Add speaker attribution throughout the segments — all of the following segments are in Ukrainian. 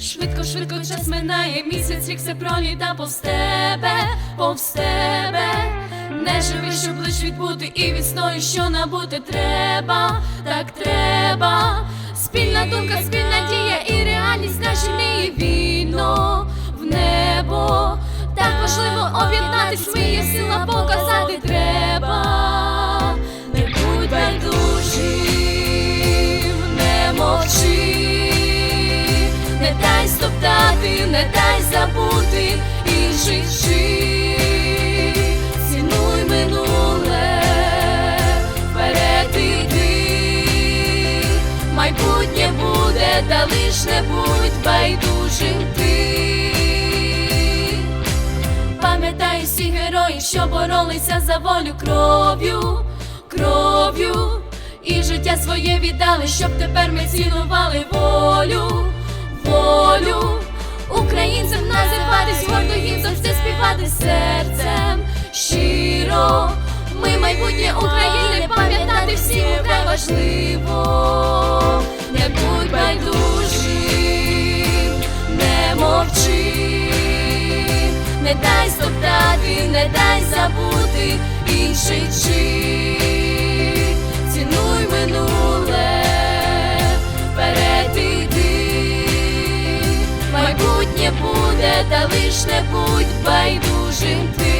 Speaker 1: Швидко, швидко час минає місяць, рік все проліта повз тебе, повз тебе. Не живи, щоб лиш відбути і відстою, що набути треба, так треба. Спільна думка, спільна дія і реальність наші мрії вільно в небо. Так важливо об'єднатись, ми є сила показати треба. Не дай стоптати, не дай забути інших вчи. Цінуй минуле, вперед майбутнє буде, та лиш не будь байдужим ти. Пам'ятай всі герої, що боролися за волю кров'ю, кров'ю, і життя своє віддали, щоб тепер ми цінували волю. Майбутнє України, пам'ятати всім вкрай важливо. Не будь байдужим, не мовчи, не дай стоптати, не дай забути інших чи цінуй минуле, вперед іди, майбутнє буде, та лиш не будь байдужим ти.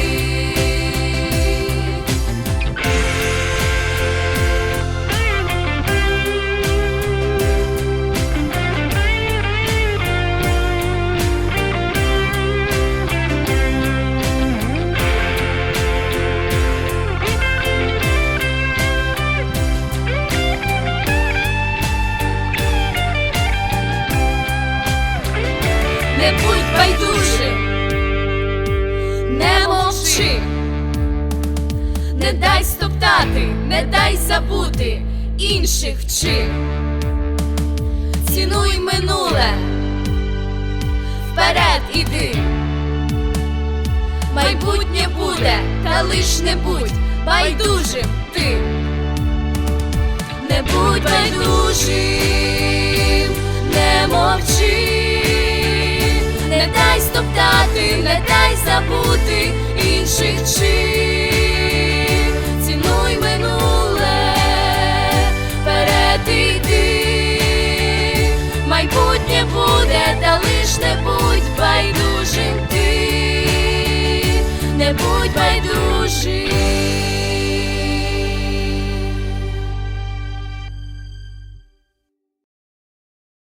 Speaker 1: Не будь байдужим, не мовчи, не дай стоптати, не дай забути інших вчи. Цінуй минуле, вперед іди, майбутнє буде, та лиш не будь байдужим ти. Не будь байдужим, дай забути